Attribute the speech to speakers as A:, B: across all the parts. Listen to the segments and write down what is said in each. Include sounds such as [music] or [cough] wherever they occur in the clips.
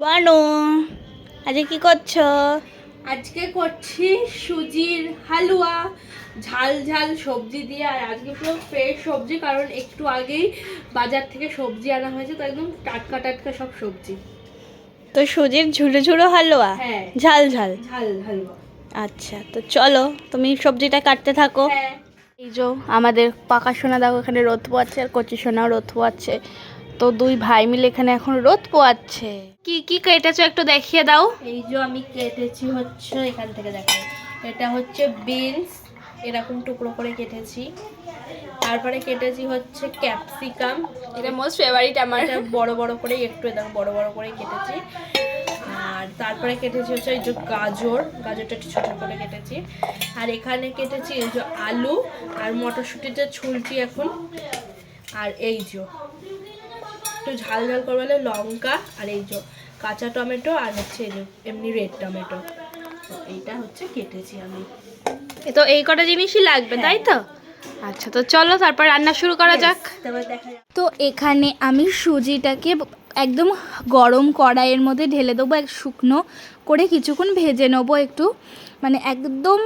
A: বানু আজকে কি করছ?
B: আজকে করছি সুজির হালুয়া। ঝাল ঝাল সবজি দিয়ে আর আজকে পুরো ফ্রেশ সবজি কারণ একটু আগেই বাজার থেকে সবজি আনা হয়েছে তো একদম টাটকা টাটকা সব সবজি।
A: তো সুজির ঝুড়ো ঝুড়ো হালুয়া?
B: হ্যাঁ।
A: ঝাল ঝাল?
B: ঝাল হালুয়া।
A: আচ্ছা তো চলো তুমি সবজিটা কাটতে থাকো।
B: হ্যাঁ।
A: এই যে আমাদের পাকা সোনা দেখো এখানে রোদ পোয়াচ্ছে আর কচি সোনাও রোদ পোয়াচ্ছে। তো দুই ভাই মিলে এখানে এখন রোদ পোয়াচ্ছে। কি কি কেটেছো একটু দেখিয়ে দাও।
B: এই যে আমি কেটেছি হচ্ছে এখান থেকে দেখাই এটা হচ্ছে বিনস এরকম টুকরো করে কেটেছি। তারপরে কেটেছি হচ্ছে ক্যাপসিকাম।
A: এটা মোস্ট ফেভারিট আমার।
B: এটা বড় বড় করে একটু এরকম বড় বড় করে কেটেছি। আর তারপরে কেটেছি হচ্ছে এই যে গাজর গাজরটা একটু ছোটো করে কেটেছি। আর এখানে কেটেছি এই যে আলু আর মটরশুঁটিটা ছুলছি এখন আর এই যে একটু ঝাল ঝাল করবে লঙ্কা আর এই যে কাঁচা টমেটো আর হচ্ছে এমনি রেড টমেটো। এইটা হচ্ছে কেটেছি আমি।
A: তো এই কটা জিনিসই লাগবে তাই তো? আচ্ছা তো চলো তারপর রান্না শুরু করা যাক।
B: যাক।
A: তো এখানে আমি সুজিটাকে একদম গরম কড়াইয়ের মধ্যে ঢেলে দেবো এক শুকনো করে কিছুক্ষণ ভেজে নেব একটু। মানে একদম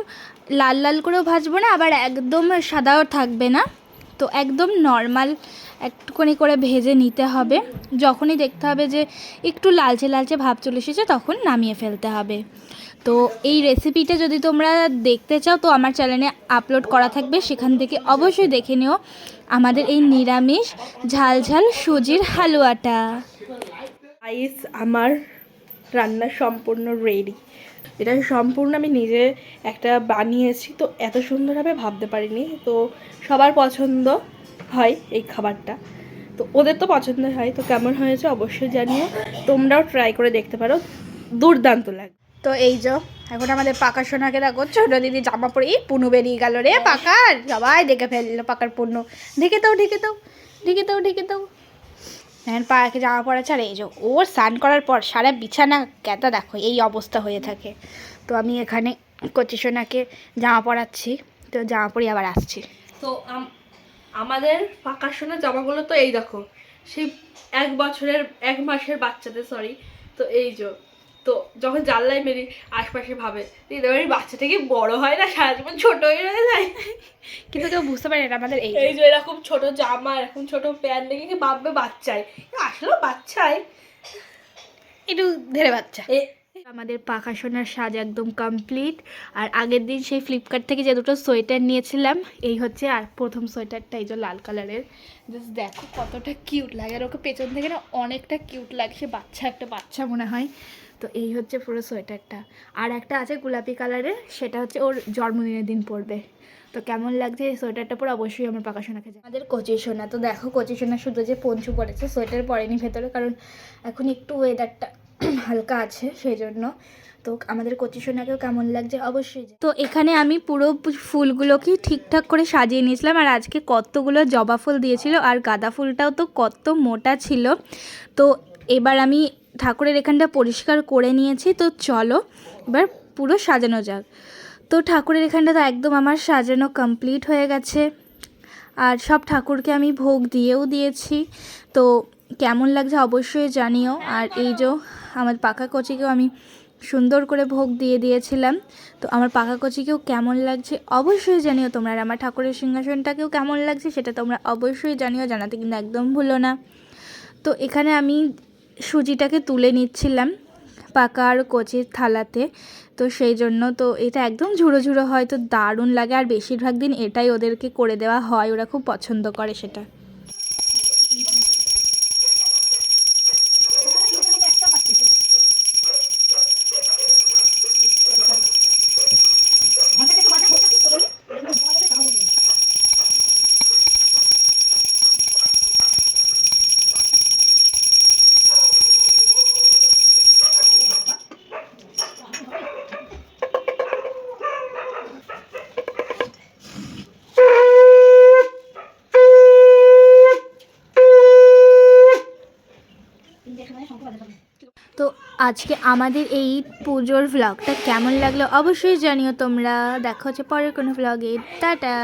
A: লাল লাল করেও ভাজবো না আবার একদম সাদাও থাকবে না। তো একদম নর্মাল একটুখানি করে ভেজে নিতে হবে। যখনই দেখতে হবে যে একটু লালচে লালচে ভাব চলে এসেছে, তখন নামিয়ে ফেলতে হবে। তো এই রেসিপিটা যদি তোমরা দেখতে চাও, তো আমার চ্যানেলে আপলোড করা থাকবে। সেখান থেকে অবশ্যই দেখে নিও আমাদের এই নিরামিষ ঝাল ঝাল সুজির হালুয়াটা।
B: আইস আমার রান্না সম্পূর্ণ রেডি এটা সম্পূর্ণ আমি নিজে একটা বানিয়েছি, তো এত সুন্দরভাবে ভাবতে পারিনি। তো সবার পছন্দ হয় এই খাবারটা। তো ওদের তো পছন্দ হয়, তো কেমন হয়েছে অবশ্যই জানিও। তোমরাও ট্রাই করে দেখতে পারো। দুর্দান্ত লাগে।
A: তো এই যে, এখন আমাদের পাকা সোনাকে দেখো, ছোটো দিদি জামা পরে পুনু বেরিয়ে গেল রে পাকার। সবাই দেখে ফেলল পাকার পুনু। ঢেকে দাও ঢেকে দাও ঢেকে দাও ঢেকে দাও। এখন পাড়াকে জামা পড়া আর এই যে ওর স্নান করার পর সারা বিছানা ক্যাতা দেখো, এই অবস্থা হয়ে থাকে। তো আমি এখানে কচি সোনাকে জামা পরাচ্ছি, তো জামা পরে আবার আসছি।
B: তো আমাদের পাকা সোনার জামাগুলো তো এই দেখো, সেই এক বছরের, এক মাসের বাচ্চাদের সরি তো এই যে তো যখন জানলায় মেরি আশপাশে ভাবে দিদি বাড়ির বাচ্চাটা কি বড় হয় না? সারা জীবন ছোট হয়ে রয়ে যায়?
A: কিন্তু কেউ বুঝতে পারে না আমাদের এই
B: এই যে এরকম ছোট জামা এরকম ছোট প্যান্ট দেখে কি ভাববে বাচ্চাই আসলেও বাচ্চাই
A: একটু ধীরে বাচ্চা।
B: এ
A: আমাদের পাকা সোনার সাজ একদম কমপ্লিট আর আগের দিন সেই ফ্লিপকার্ট থেকে যে দুটো সোয়েটার নিয়েছিলাম এই হচ্ছে আর প্রথম সোয়েটারটা এই যে লাল কালারের। জাস্ট দেখো কতটা কিউট লাগে। আর ওকে পেছন থেকে না অনেকটা কিউট লাগে। সে বাচ্চা একটা বাচ্চা মনে হয়। তো এই হচ্ছে পুরো সোয়েটারটা। আর একটা আছে গোলাপি কালারের, সেটা হচ্ছে ওর জন্মদিনের দিন পরবে তো কেমন লাগছে এই সোয়েটারটা পরে অবশ্যই আমার পাকা সোনাকে জানাও। আমাদের কচি সোনা, তো দেখো কচি সোনা শুধু যে পঞ্চু পড়েছে সোয়েটার পরেনি ভেতরে, কারণ এখন একটু ওয়েদারটা [clears throat] হালকা আছে সেই জন্য তো আমাদের কচি সোনাকেও কেমন লাগছে অবশ্যই তো এখানে আমি পুরো ফুলগুলোকে ঠিকঠাক করে সাজিয়ে নিয়েছিলাম, আর আজকে কতগুলো জবা ফুল দিয়েছিল, আর গাঁদা ফুলটাও তো কত মোটা ছিল। তো এবার আমি ঠাকুরের এখানটা পরিষ্কার করে নিয়েছি, তো চলো এবার পুরো সাজানো যাক। তো ঠাকুরের এখানটা তো একদম আমার সাজানো কমপ্লিট হয়ে গেছে। আর সব ঠাকুরকে আমি ভোগ দিয়েও দিয়েছি। তো কেমন লাগছে অবশ্যই জানিও। আর এই যে আমার পাকা কচিকেও আমি সুন্দর করে ভোগ দিয়ে দিয়েছিলাম। তো আমার পাকা কচিকেও কেমন লাগছে অবশ্যই জানিও। তোমরা আর আমার ঠাকুরের সিংহাসনটাকেও কেমন লাগছে সেটা তোমরা অবশ্যই জানিও, জানাতে কিন্তু একদম ভুলো না। তো এখানে আমি সুজিটাকে তুলে নিচ্ছিলাম পাকা আর কচির থালাতে। তো সেই জন্য তো এটা একদম ঝুড়ো ঝুড়ো হয়, তো দারুণ লাগে। আর বেশিরভাগ দিন এটাই ওদেরকে করে দেওয়া হয়, ওরা খুব পছন্দ করে সেটা। তো আজকে আমাদের এই পুজোর ভ্লগটা কেমন লাগল অবশ্যই জানিও তোমরা। দেখা হচ্ছে পরের কোনো ভ্লগে টাটা!